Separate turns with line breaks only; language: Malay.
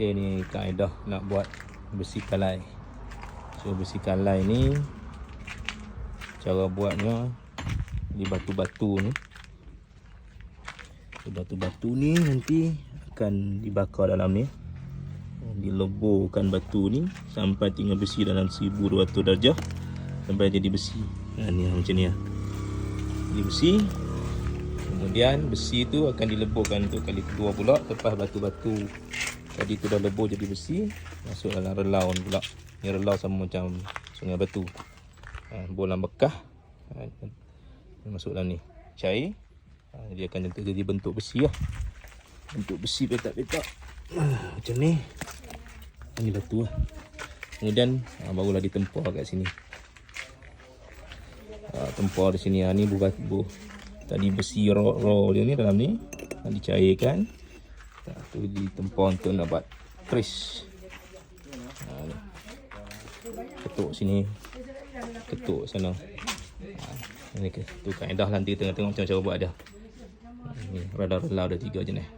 Okay ni kaedah nak buat bersihkan lai. So bersihkan lai ni cara buatnya di batu-batu ni. Batu-batu ni nanti akan dibakar dalam ni. Dileburkan batu ni sampai tinggal besi dalam 1200 darjah sampai jadi besi. Ha ni macam ni lah. Jadi besi. Kemudian besi tu akan dileburkan untuk kali kedua pula lepas batu-batu tadi tu dah lebur jadi besi masuk dalam relau ni pula. Ni relau sama macam sungai batu. Ha, bolam bekah ha, masuk dalam ni. Cair. Ha, dia akan jadi, jadi bentuk besi lah. Bentuk besi petak-petak. Macam ni. Ini batu lah. Kemudian ha, barulah ditempah kat sini. Tempah di sini. Ha, ni bukan bu, tadi besi raw, raw dia ni dalam ni. Dicairkan. Ha, tu ditempah untuk nak buat press. Ha. Ketuk sini. Ketuk sana. Ha, ni ke, tu kaedah nanti tengok-tengok macam cara buat dia. Ha, ni radar relau ada tiga jenis.